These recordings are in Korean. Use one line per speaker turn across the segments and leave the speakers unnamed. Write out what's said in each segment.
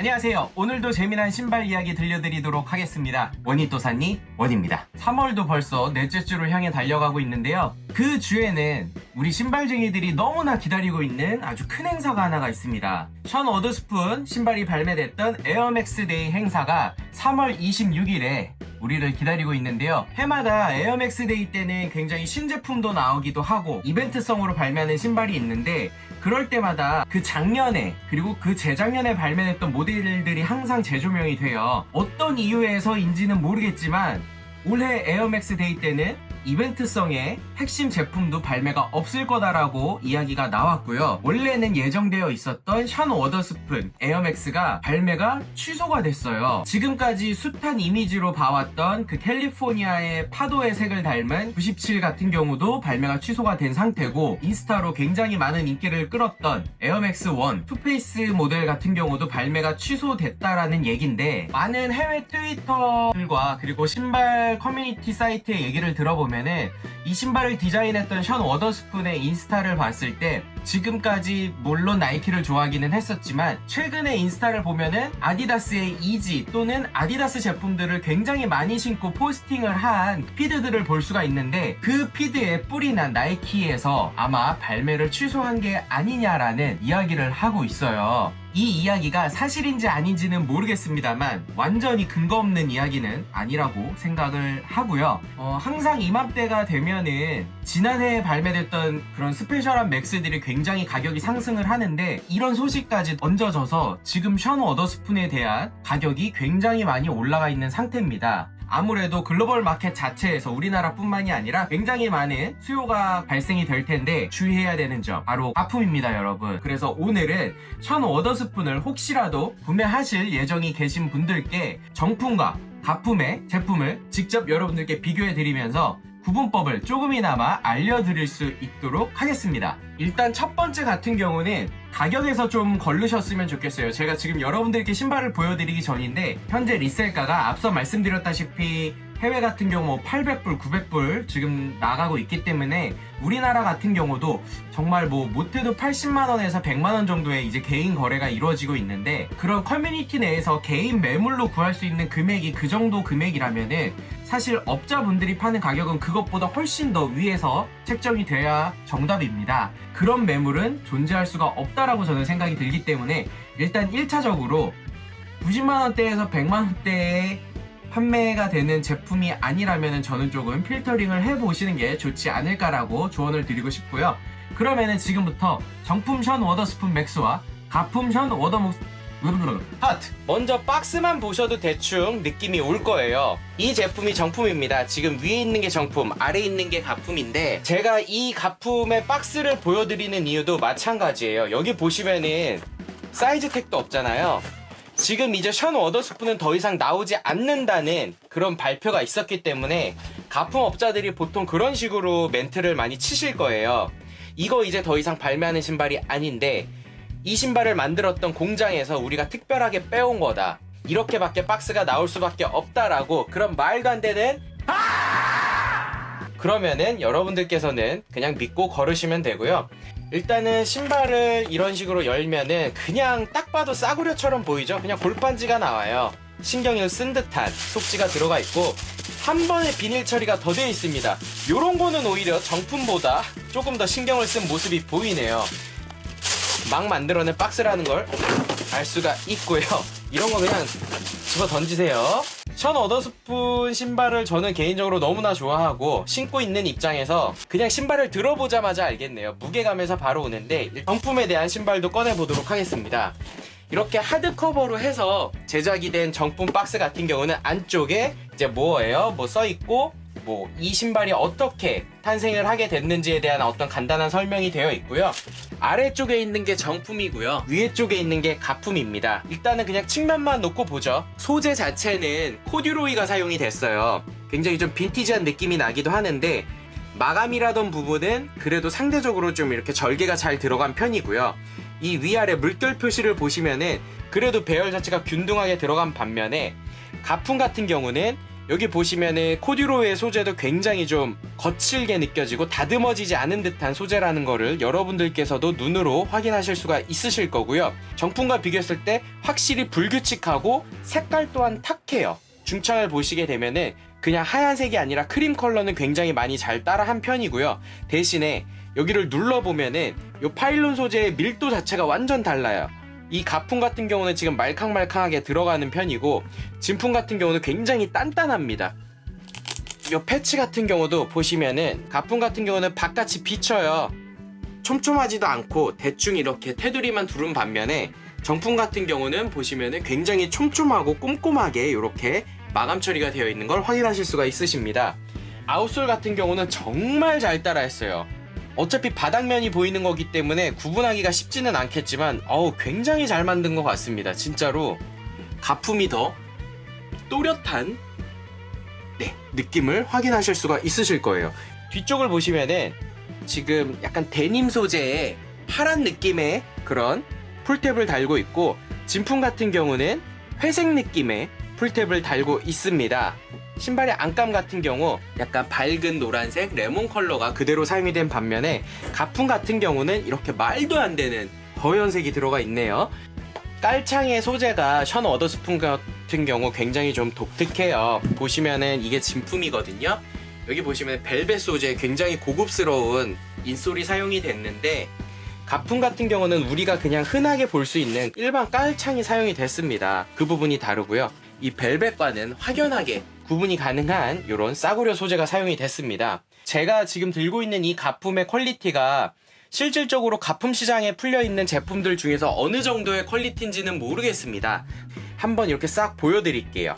안녕하세요. 오늘도 재미난 신발 이야기 들려드리도록 하겠습니다. 원희또사니 원입니다. 3월도 벌써 넷째 주를 향해 달려가고 있는데요. 그 주에는 우리 신발쟁이들이 너무나 기다리고 있는 아주 큰 행사가 하나가 있습니다. 션 워드스푼 신발이 발매됐던 에어맥스 데이 행사가 3월 26일에 우리를 기다리고 있는데요. 해마다 에어맥스 데이 때는 굉장히 신제품도 나오기도 하고 이벤트성으로 발매하는 신발이 있는데 그럴 때마다 그 작년에 그리고 그 재작년에 발매됐던 모델들이 항상 재조명이 돼요. 어떤 이유에서인지는 모르겠지만 올해 에어맥스 데이 때는 이벤트성의 핵심 제품도 발매가 없을 거다라고 이야기가 나왔고요. 원래는 예정되어 있었던 션 워더스푼 에어맥스가 발매가 취소가 됐어요. 지금까지 숱한 이미지로 봐왔던 그 캘리포니아의 파도의 색을 닮은 97 같은 경우도 발매가 취소가 된 상태고 인스타로 굉장히 많은 인기를 끌었던 에어맥스 1 투페이스 모델 같은 경우도 발매가 취소됐다라는 얘긴데 많은 해외 트위터들과 그리고 신발 커뮤니티 사이트의 얘기를 들어보면은 이 신발을 디자인했던 션 워더스푼의 인스타를 봤을 때 지금까지 물론 나이키를 좋아하기는 했었지만 최근에 인스타를 보면은 아디다스의 이지 또는 아디다스 제품들을 굉장히 많이 신고 포스팅을 한 피드들을 볼 수가 있는데 그 피드에 뿌리 난 나이키에서 아마 발매를 취소한 게 아니냐라는 이야기를 하고 있어요. 이 이야기가 사실인지 아닌지는 모르겠습니다만 완전히 근거 없는 이야기는 아니라고 생각을 하고요. 어, 항상 이맘때가 되면은 지난해에 발매됐던 그런 스페셜한 맥스들이 굉장히 가격이 상승을 하는데 이런 소식까지 얹어져서 지금 션 워더스푼에 대한 가격이 굉장히 많이 올라가 있는 상태입니다. 아무래도 글로벌 마켓 자체에서 우리나라뿐만이 아니라 굉장히 많은 수요가 발생이 될 텐데 주의해야 되는 점 바로 가품입니다 여러분. 그래서 오늘은 션 워더스푼을 혹시라도 구매하실 예정이 계신 분들께 정품과 가품의 제품을 직접 여러분들께 비교해 드리면서 구분법을 조금이나마 알려드릴 수 있도록 하겠습니다. 일단 첫 번째 같은 경우는 가격에서 좀 걸르셨으면 좋겠어요. 제가 지금 여러분들께 신발을 보여드리기 전인데 현재 리셀가가 앞서 말씀드렸다시피 해외 같은 경우 800불, 900불 지금 나가고 있기 때문에 우리나라 같은 경우도 정말 뭐 못해도 80만원에서 100만원 정도의 이제 개인 거래가 이루어지고 있는데 그런 커뮤니티 내에서 개인 매물로 구할 수 있는 금액이 그 정도 금액이라면은 사실 업자분들이 파는 가격은 그것보다 훨씬 더 위에서 책정이 돼야 정답입니다. 그런 매물은 존재할 수가 없다라고 저는 생각이 들기 때문에 일단 1차적으로 90만원대에서 100만원대의 판매가 되는 제품이 아니라면 저는 조금 필터링을 해보시는 게 좋지 않을까라고 조언을 드리고 싶고요. 그러면은 지금부터 정품 션 워더스푼 맥스와 가품 션 워더목 하트! 먼저 박스만 보셔도 대충 느낌이 올 거예요. 이 제품이 정품입니다. 지금 위에 있는 게 정품 아래에 있는 게 가품인데 제가 이 가품의 박스를 보여드리는 이유도 마찬가지예요. 여기 보시면은 사이즈 택도 없잖아요 지금 이제 션 워더스푼은 더 이상 나오지 않는다는 그런 발표가 있었기 때문에 가품업자들이 보통 그런 식으로 멘트를 많이 치실 거예요. 이거 이제 더 이상 발매하는 신발이 아닌데 이 신발을 만들었던 공장에서 우리가 특별하게 빼온 거다. 이렇게밖에 박스가 나올 수밖에 없다라고 그런 말도 안 되는 그러면은 여러분들께서는 그냥 믿고 걸으시면 되고요. 일단은 신발을 이런 식으로 열면은 그냥 딱 봐도 싸구려처럼 보이죠? 그냥 골판지가 나와요. 신경을 쓴 듯한 속지가 들어가 있고 한 번에 비닐 처리가 더 되어 있습니다. 요런 거는 오히려 정품보다 조금 더 신경을 쓴 모습이 보이네요. 막 만들어낸 박스라는 걸 알 수가 있고요. 이런 거 그냥 집어 던지세요. 션 워더스푼 신발을 저는 개인적으로 너무나 좋아하고 신고 있는 입장에서 그냥 신발을 들어보자마자 알겠네요. 무게감에서 바로 오는데 정품에 대한 신발도 꺼내보도록 하겠습니다. 이렇게 하드커버로 해서 제작이 된 정품 박스 같은 경우는 안쪽에 이제 뭐예요? 뭐 써있고 뭐 이 신발이 어떻게 탄생을 하게 됐는지에 대한 어떤 간단한 설명이 되어 있고요. 아래쪽에 있는 게 정품이고요. 위에 쪽에 있는 게 가품입니다. 일단은 그냥 측면만 놓고 보죠. 소재 자체는 코듀로이가 사용이 됐어요. 굉장히 좀 빈티지한 느낌이 나기도 하는데 마감이라던 부분은 그래도 상대적으로 좀 이렇게 절개가 잘 들어간 편이고요. 이 위아래 물결 표시를 보시면은 그래도 배열 자체가 균등하게 들어간 반면에 가품 같은 경우는 여기 보시면은 코듀로이의 소재도 굉장히 좀 거칠게 느껴지고 다듬어지지 않은 듯한 소재라는 거를 여러분들께서도 눈으로 확인하실 수가 있으실 거고요. 정품과 비교했을 때 확실히 불규칙하고 색깔 또한 탁해요. 중창을 보시게 되면은 그냥 하얀색이 아니라 크림 컬러는 굉장히 많이 잘 따라한 편이고요. 대신에 여기를 눌러보면은 이 파일론 소재의 밀도 자체가 완전 달라요. 이 가품 같은 경우는 지금 말캉말캉하게 들어가는 편이고 진품 같은 경우는 굉장히 단단합니다. 이 패치 같은 경우도 보시면은 가품 같은 경우는 바깥이 비쳐요. 촘촘하지도 않고 대충 이렇게 테두리만 두른 반면에 정품 같은 경우는 보시면은 굉장히 촘촘하고 꼼꼼하게 이렇게 마감 처리가 되어 있는 걸 확인하실 수가 있으십니다. 아웃솔 같은 경우는 정말 잘 따라했어요. 어차피 바닥면이 보이는 거기 때문에 구분하기가 쉽지는 않겠지만 어우 굉장히 잘 만든 것 같습니다. 진짜로 가품이 더 또렷한 네, 느낌을 확인하실 수가 있으실 거예요. 뒤쪽을 보시면은 지금 약간 데님 소재의 파란 느낌의 그런 풀탭을 달고 있고 진품 같은 경우는 회색 느낌의 풀탭을 달고 있습니다. 신발의 안감 같은 경우 약간 밝은 노란색 레몬 컬러가 그대로 사용이 된 반면에 가품 같은 경우는 이렇게 말도 안 되는 거연색이 들어가 있네요. 깔창의 소재가 션 워더스푼 같은 경우 굉장히 좀 독특해요. 보시면은 이게 진품이거든요. 여기 보시면 벨벳 소재 굉장히 고급스러운 인솔이 사용이 됐는데 가품 같은 경우는 우리가 그냥 흔하게 볼 수 있는 일반 깔창이 사용이 됐습니다. 그 부분이 다르고요. 이 벨벳과는 확연하게 구분이 가능한 이런 싸구려 소재가 사용이 됐습니다. 제가 지금 들고 있는 이 가품의 퀄리티가 실질적으로 가품 시장에 풀려 있는 제품들 중에서 어느 정도의 퀄리티인지는 모르겠습니다. 한번 이렇게 싹 보여드릴게요.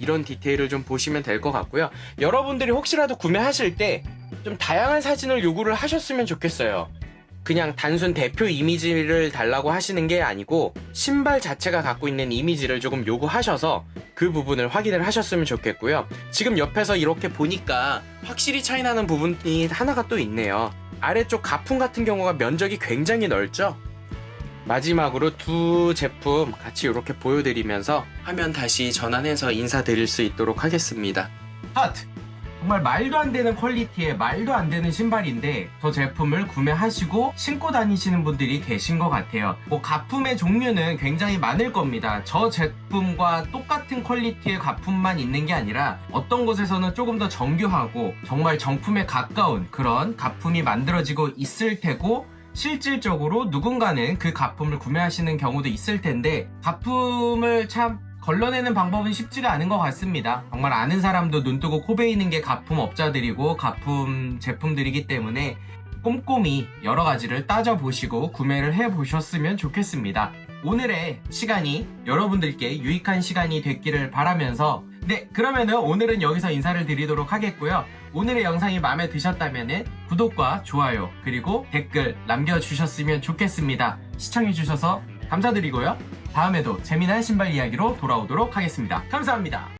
이런 디테일을 좀 보시면 될 것 같고요. 여러분들이 혹시라도 구매하실 때 좀 다양한 사진을 요구를 하셨으면 좋겠어요. 그냥 단순 대표 이미지를 달라고 하시는 게 아니고 신발 자체가 갖고 있는 이미지를 조금 요구하셔서 그 부분을 확인을 하셨으면 좋겠고요. 지금 옆에서 이렇게 보니까 확실히 차이나는 부분이 하나가 또 있네요. 아래쪽 가품 같은 경우가 면적이 굉장히 넓죠? 마지막으로 두 제품 같이 이렇게 보여드리면서 화면 다시 전환해서 인사드릴 수 있도록 하겠습니다. 하트! 정말 말도 안 되는 퀄리티의 말도 안 되는 신발인데 저 제품을 구매하시고 신고 다니시는 분들이 계신 것 같아요. 뭐 가품의 종류는 굉장히 많을 겁니다. 저 제품과 똑같은 퀄리티의 가품만 있는 게 아니라 어떤 곳에서는 조금 더 정교하고 정말 정품에 가까운 그런 가품이 만들어지고 있을 테고 실질적으로 누군가는 그 가품을 구매하시는 경우도 있을 텐데 가품을 참 걸러내는 방법은 쉽지가 않은 것 같습니다. 정말 아는 사람도 눈 뜨고 코 베이는 게 가품 업자들이고 가품 제품들이기 때문에 꼼꼼히 여러 가지를 따져보시고 구매를 해보셨으면 좋겠습니다. 오늘의 시간이 여러분들께 유익한 시간이 됐기를 바라면서 네 그러면은 오늘은 여기서 인사를 드리도록 하겠고요. 오늘의 영상이 마음에 드셨다면 구독과 좋아요 그리고 댓글 남겨주셨으면 좋겠습니다. 시청해주셔서 감사드리고요. 다음에도 재미난 신발 이야기로 돌아오도록 하겠습니다. 감사합니다.